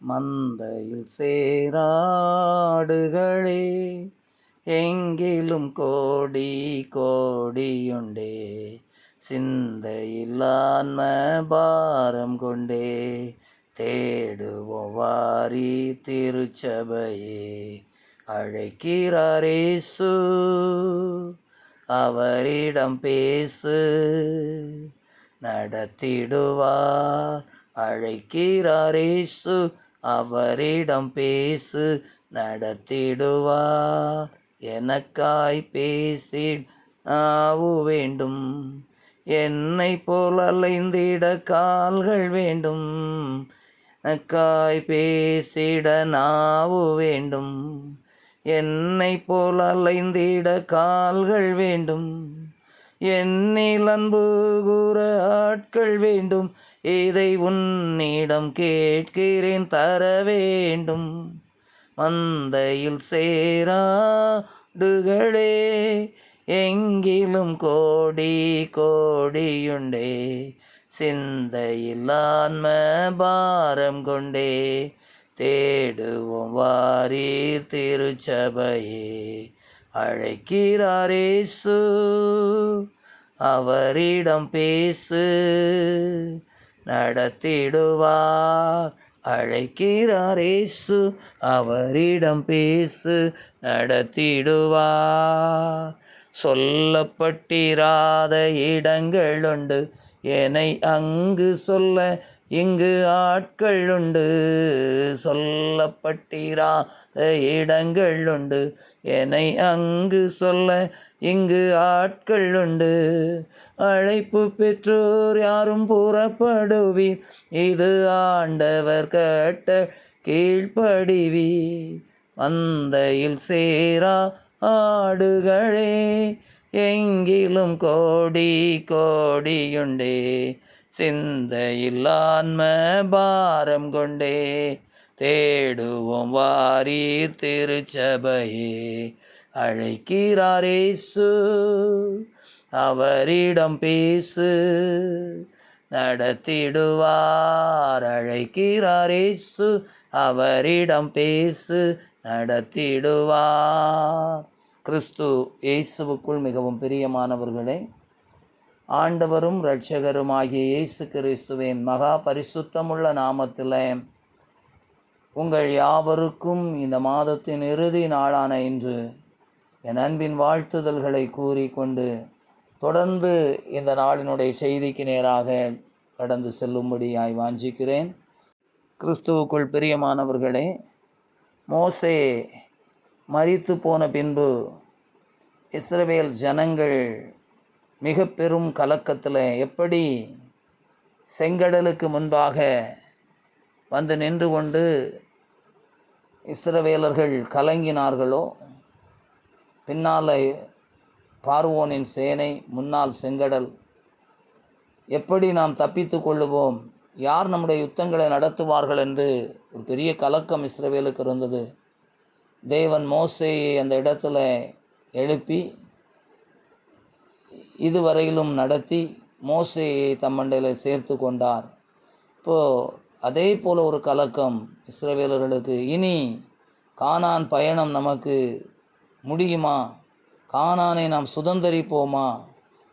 மந்தையில் சேராடுகளே எங்கிலும் கோடி கோடியுண்டே சிந்தையில்லான்ம பாரம் கொண்டே தேடுவோம் வாரி திருச்சபையே அழைக்கிறாரேசு அவரிடம் பேசு நடத்திடுவார் அழைக்கிறாரேசு அவரிடம் பேசு நடத்திடுவார் எனக்காய் பேசிட நாவு வேண்டும். என்னை போல் அலைந்திட கால்கள் வேண்டும். எனக்காய் பேசிட நாவு வேண்டும். என்னை போல் அலைந்திட கால்கள் வேண்டும். என்னில் அன்பு கூற ஆட்கள் வேண்டும். இதை உன்னிடம் கேட்கிறேன் தர வேண்டும். மந்தையில் சேராடுகளே எங்கிலும் கோடி கோடியுண்டே. சிந்தையில் ஆன்ம பாரம் கொண்டே தேடுவோம் வாரீர் திருச்சபையே. அழைக்கிறாரேசு அவரிடம் பேசு நடத்திடுவார். அழைக்கிறாரேசு அவரிடம் பேசு நடத்திடுவார். சொல்லப்பட்டிராத இடங்கள் உண்டு என்னை அங்கு சொல்ல இங்கு ஆட்கள் உண்டு சொல்லப்பட்டிராத இடங்கள் உண்டு என்னை அங்கு சொல்ல இங்கு ஆட்கள் உண்டு அழைப்பு பெற்றோர் யாரும் புறப்படுவீர். இது ஆண்டவர் கட்ட கீழ்ப்படிவீர். மந்தையில் சேரா ஆடுகளே எங்கிலும் கோடி கோடியுண்டே. சிந்தையில் ஆன்ம பாரம் கொண்டே தேடுவோம் வாரீர் திருச்சபையே. அழைக்கிறாரேசு அவரிடம் பேசு நடத்திடுவார். அழைக்கிறாரேசு அவரிடம் பேசு நடத்திடுவார். கிறிஸ்து இயேசுவுக்குள் மிகவும் பிரியமானவர்களே ஆண்டவரும் இரட்சகருமாகிய இயேசு கிறிஸ்துவின் மகா பரிசுத்தமுள்ள நாமத்தில் உங்கள் யாவருக்கும் இந்த மாதத்தின் இறுதி நாளான இன்று என் அன்பின் வாழ்த்துதல்களை கூறிக்கொண்டு தொடர்ந்து இந்த நாளினுடைய செய்திக்கு நேராக கடந்து செல்லும்படியாய் வாஞ்சிக்கிறேன். கிறிஸ்துவுக்குள் பிரியமானவர்களே மோசே மறித்து போன பின்பு இஸ்ரவேல் ஜனங்கள் மிக பெரும் கலக்கத்தில் எப்படி செங்கடலுக்கு முன்பாக வந்து நின்று கொண்டு இஸ்ரவேலர்கள் கலங்கினார்களோ பின்னால் பார்வோனின் சேனை முன்னால் செங்கடல் எப்படி நாம் தப்பித்து கொள்ளுவோம்? யார் நம்முடைய யுத்தங்களை நடத்துவார்கள் என்று ஒரு பெரிய கலக்கம் இஸ்ரவேலுக்கு இருந்தது. தேவன் மோசையை அந்த இடத்துல எழுப்பி இதுவரையிலும் நடத்தி மோசையை தம்மண்டையில் சேர்த்து கொண்டார். இப்போது அதே போல் ஒரு கலக்கம் இஸ்ரவேலர்களுக்கு இனி கானான் பயணம் நமக்கு முடியுமா? கானானை நாம் சுதந்திரிப்போமா?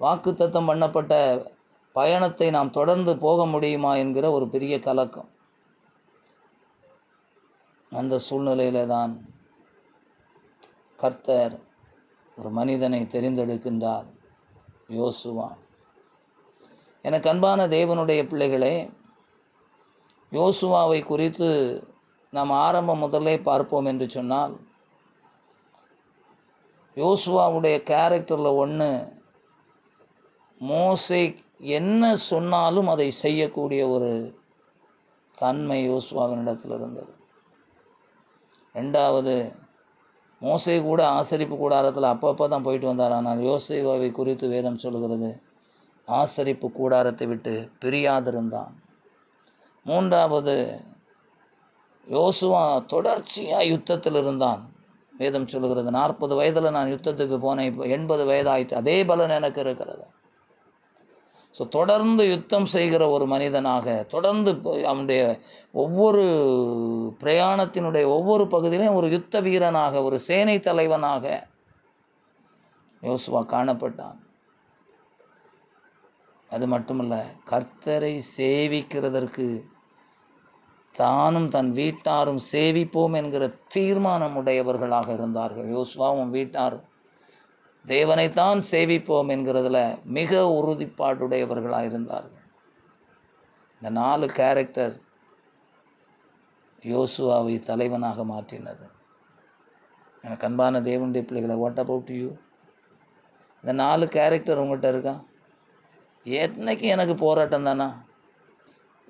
வாக்குத்தத்தம் பண்ணப்பட்ட பயணத்தை நாம் தொடர்ந்து போக முடியுமா என்கிற ஒரு பெரிய கலக்கம். அந்த சூழ்நிலையில தான் கர்த்தர் ஒரு மனிதனை தெரிந்தெடுக்கின்றார். யோசுவா. எனக்கு அன்பான தேவனுடைய பிள்ளைகளே யோசுவாவை குறித்து நாம் ஆரம்பம் முதலே பார்ப்போம் என்று சொன்னால் யோசுவாவுடைய கேரக்டரில் ஒன்று மோசை என்ன சொன்னாலும் அதை செய்யக்கூடிய ஒரு தன்மை யோசுவாவின் இடத்தில் இருந்தது. ரெண்டாவது மோசை கூட ஆசரிப்பு கூடாரத்தில் அப்பப்போ தான் போயிட்டு வந்தார். ஆனால் யோசுவாவை குறித்து வேதம் சொல்கிறது ஆசரிப்பு கூடாரத்தை விட்டு பிரியாதிருந்தான். மூன்றாவது யோசுவா தொடர்ச்சியாக யுத்தத்தில் இருந்தான். வேதம் சொல்லுகிறது நாற்பது வயதில் நான் யுத்தத்துக்கு போனேன் இப்போ எண்பது வயதாயிட்டு அதே பலன் எனக்கு இருக்கிறது. ஸோ தொடர்ந்து யுத்தம் செய்கிற ஒரு மனிதனாக தொடர்ந்து அவனுடைய ஒவ்வொரு பிரயாணத்தினுடைய ஒவ்வொரு பகுதியிலும் ஒரு யுத்த வீரனாக ஒரு சேனை தலைவனாக யோசுவா காணப்பட்டான். அது மட்டுமல்ல கர்த்தரை சேவிக்கிறதற்கு தானும் தன் வீட்டாரும் சேவிப்போம் என்கிற தீர்மானம் உடையவர்களாக இருந்தார்கள். யோசுவாவும் வீட்டாரும். தேவனைத்தான் சேவிப்போம் என்கிறதுல மிக உறுதிப்பாடுடையவர்களாக இருந்தார்கள். இந்த நாலு கேரக்டர் யோசுவாவை தலைவனாக மாற்றினது. எனக்கு அன்பான தேவனுடைய பிள்ளைகளை வாட் அபவுட் யூ இந்த நாலு கேரக்டர் உங்கள்கிட்ட இருக்கா? என்னைக்கு எனக்கு போராட்டம் தானா?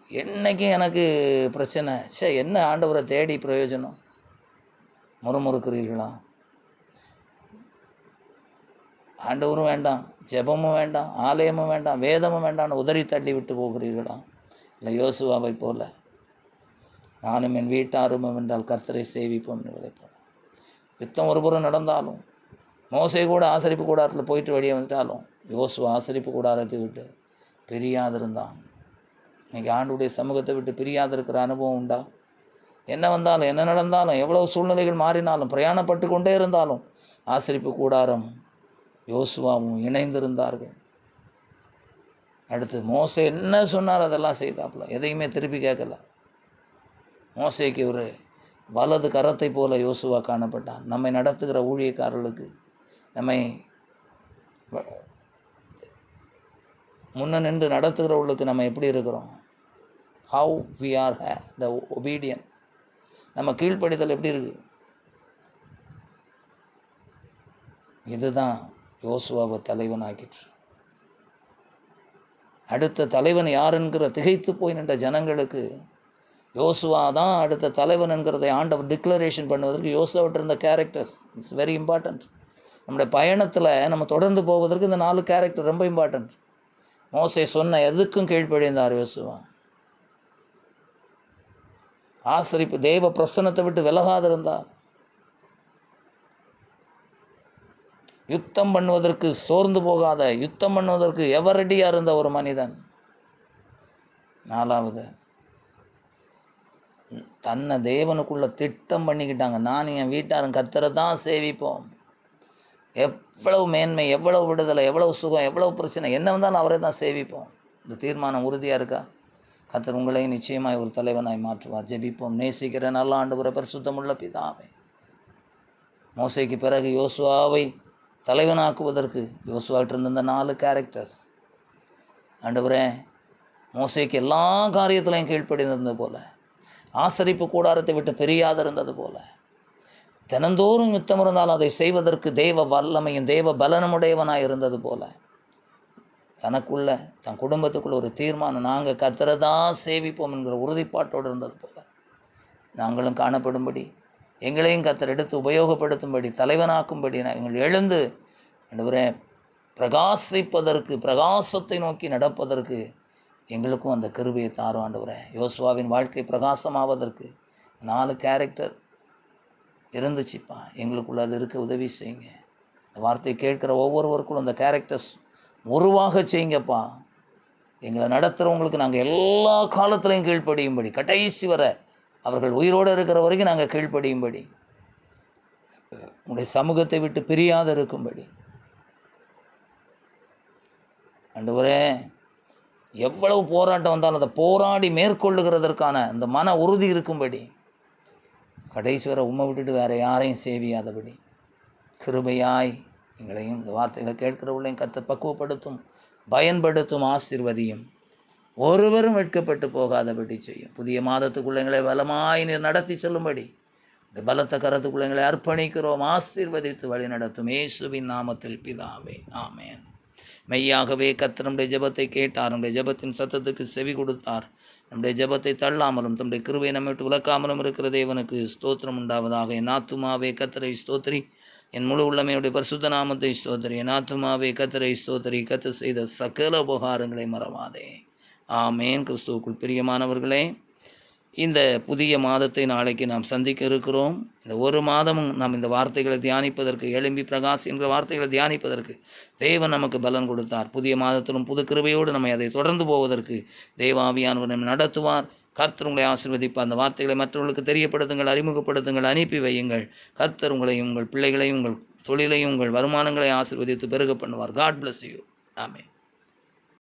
என்றைக்கும் எனக்கு பிரச்சனை? சே என்ன ஆண்டவரை தேடி பிரயோஜனம்? முறுமுறுக்கிறீர்களா? ஆண்டவரும் வேண்டாம் ஜெபமும் வேண்டாம் ஆலயமும் வேண்டாம் வேதமும் வேண்டாம்னு உதறி தள்ளி விட்டு போகிறீர்களா? இல்லை யோசுவாவை போல. நானும் என் வீட்டாரும் என்றால் கர்த்தரை சேவிப்போம் என்பதை போல. யுத்தம் ஒருபுறம் நடந்தாலும் மோசை கூட ஆசரிப்பு கூடாரத்தில் போயிட்டு வெளியே வந்துட்டாலும் யோசுவா ஆசரிப்பு கூடாரத்தை விட்டு பிரியாதிருந்தான். இன்னைக்கு ஆண்டுடைய சமூகத்தை விட்டு பிரியாதிருக்கிற அனுபவம் உண்டா? என்ன வந்தாலும் என்ன நடந்தாலும் எவ்வளோ சூழ்நிலைகள் மாறினாலும் பிரயாணப்பட்டு கொண்டே இருந்தாலும் ஆசரிப்பு கூடாரம் யோசுவாவும் இணைந்திருந்தார்கள். அடுத்து மோசை என்ன சொன்னார்? அதெல்லாம் செய்தாப்புல. எதையுமே திருப்பி கேட்கல. மோசைக்கு ஒரு வலது கரத்தை போல யோசுவா காணப்பட்டான். நம்மை நடத்துகிற ஊழியக்காரர்களுக்கு நம்மை முன்ன நின்று நடத்துகிறவர்களுக்கு நம்ம எப்படி இருக்கிறோம்? How we are hey the obedient நம்ம கீழ்ப்படிதல் எப்படி இருக்குது இதுதான் யோசுவாவை தலைவனாக்கிற்று அடுத்த தலைவன் யார் என்கிற திகைத்து போய் நின்ற ஜனங்களுக்கு யோசுவா தான் அடுத்த தலைவன் என்கிறதை ஆண்டவர் டிக்ளரேஷன் பண்ணுவதற்கு யோசுவாவிட்ட இருந்த கேரக்டர்ஸ் இட்ஸ் வெரி இம்பார்ட்டண்ட் நம்முடைய பயணத்தில் நம்ம தொடர்ந்து போவதற்கு இந்த நாலு கேரக்டர் ரொம்ப இம்பார்ட்டண்ட் மோசை சொன்ன எதுக்கும் கீழ்ப்படிந்தார் யோசுவா. ஆசிரிப்பு தேவ பிரசன்னத்தை விட்டு விலகாதிருந்தார். யுத்தம் பண்ணுவதற்கு சோர்ந்து போகாத யுத்தம் பண்ணுவதற்கு எவரடியாக இருந்த ஒரு மனிதன். நாலாவது தன்னை தேவனுக்குள்ளே திட்டம் பண்ணிக்கிட்டாங்க. நான் என் வீட்டாரன் கத்தரை தான் சேவிப்போம். எவ்வளவு மேன்மை எவ்வளவு விடுதலை எவ்வளவு சுகம் எவ்வளவு பிரச்சனை என்ன வந்தாலும் அவரை தான் சேவிப்போம். இந்த தீர்மானம் உறுதியாக இருக்கா? கத்தர் உங்களை நிச்சயமாய் ஒரு தலைவனாய் மாற்றுவார். ஜெபிப்போம். நேசிக்கிற நல்ல ஆண்டு பரிசுத்தமுள்ள பிதாவை. மோசைக்கு பிறகு யோசுவாவை தலைவனாக்குவதற்கு யோசுவாவிட்ட இருந்த இந்த நாலு கேரக்டர்ஸ் ஆண்டவரே மோசைக்கு எல்லா காரியத்திலையும் கீழ்ப்படிந்திருந்தது போல் ஆசரிப்பு கூடாரத்தை விட்டு பெரியாத இருந்தது போல் தினந்தோறும் யுத்தம் இருந்தாலும் அதை செய்வதற்கு தெய்வ வல்லமையும் தெய்வ பலனமுடையவனாக இருந்தது போல் தனக்குள்ள தன் குடும்பத்துக்குள்ள ஒரு தீர்மானம் நாங்கள் கர்த்தரை தான் சேவிப்போம் என்கிற உறுதிப்பாட்டோடு இருந்தது போல் நாங்களும் காணப்படும்படி எங்களையும் கத்தர் எடுத்து உபயோகப்படுத்தும்படி தலைவனாக்கும்படி நாங்கள் எழுந்து ஆண்டவரே பிரகாசிப்பதற்கு பிரகாசத்தை நோக்கி நடப்பதற்கு எங்களுக்கும் அந்த கிருபையை தாரும் ஆண்டுகிறேன் யோசுவாவின் வாழ்க்கை பிரகாசமாவதற்கு நாலு கேரக்டர் இருந்துச்சுப்பா. எங்களுக்குள்ள அது இருக்க உதவி செய்யுங்க. இந்த வார்த்தையை கேட்குற ஒவ்வொருவருக்குள்ளும் அந்த கேரக்டர்ஸ் உருவாக செய்யுங்கப்பா. எங்களை நடத்துகிறவங்களுக்கு நாங்கள் எல்லா காலத்துலேயும் கீழ்ப்படியும்படி கடைசி வர அவர்கள் உயிரோடு இருக்கிற வரைக்கும் நாங்கள் கீழ்ப்படியும்படி உங்களுடைய சமூகத்தை விட்டு பிரியாத இருக்கும்படி. அண்டுவரே எவ்வளவு போராட்டம் வந்தாலும் அதை போராடி மேற்கொள்ளுகிறதற்கான அந்த மன உறுதி இருக்கும்படி கடைசி வரை உம்மை விட்டுட்டு வேறு யாரையும் சேவியாதபடி. கிருபையாய் எங்களையும் இந்த வார்த்தைகளை கேட்கிறவர்களையும் கத்த பக்குவப்படுத்தும் பயன்படுத்தும் ஆசிர்வதியும். ஒருவரும் வெட்கப்பட்டு போகாதபடி செய்யும். புதிய மாதத்துக்குள்ள எங்களை பலமாய் நீர் நடத்தி செல்லும்படி. இந்த பலத்த கரத்துக்குள்ள எங்களை அர்ப்பணிக்கிறோம் ஆசீர்வதித்து வழி நடத்தும் ஏசுவின் நாமத்தில் பிதாவே. ஆமேன். மெய்யாகவே கர்த்தர் நம்முடைய ஜபத்தை கேட்டார். நம்முடைய ஜபத்தின் சத்தத்துக்கு செவி கொடுத்தார். நம்முடைய ஜபத்தை தள்ளாமலும் தம்முடைய கிருபை நம்மை விட்டு விளக்காமலும் இருக்கிற தேவனுக்கு ஸ்தோத்திரம் உண்டாவதாக. என் ஆத்துமாவே கத்தரை ஸ்தோத்திரி. என் முழு உள்ளமையுடைய பரிசுத்த நாமத்தை ஸ்தோத்திரி. என் ஆத்துமாவே கத்தரை ஸ்தோத்திரி. கத்து செய்த சகல உபகாரங்களை மறவாதே. ஆமேன். கிறிஸ்துவுக்குள் பிரியமானவர்களே இந்த புதிய மாதத்தை நாளைக்கு நாம் சந்திக்க இருக்கிறோம். இந்த ஒரு மாதமும் நாம் இந்த வார்த்தைகளை தியானிப்பதற்கு எழும்பி பிரகாஷ் என்ற வார்த்தைகளை தியானிப்பதற்கு தேவன் நமக்கு பலன் கொடுத்தார். புதிய மாதத்திலும் புது கிருபையோடு நம்மை அதை தொடர்ந்து போவதற்கு தேவாவியானவர் நம்மை நடத்துவார். கர்த்தர் உங்களை ஆசிர்வதிப்பார். அந்த வார்த்தைகளை மற்றவர்களுக்கு தெரியப்படுத்துங்கள் அறிமுகப்படுத்துங்கள் அனுப்பி வையுங்கள். கர்த்தர் உங்களையும் உங்கள் பிள்ளைகளையும் உங்கள் தொழிலையும் உங்கள் வருமானங்களை ஆசிர்வதித்து பெருக பண்ணுவார். காட் பிளஸ் யூ ஆமே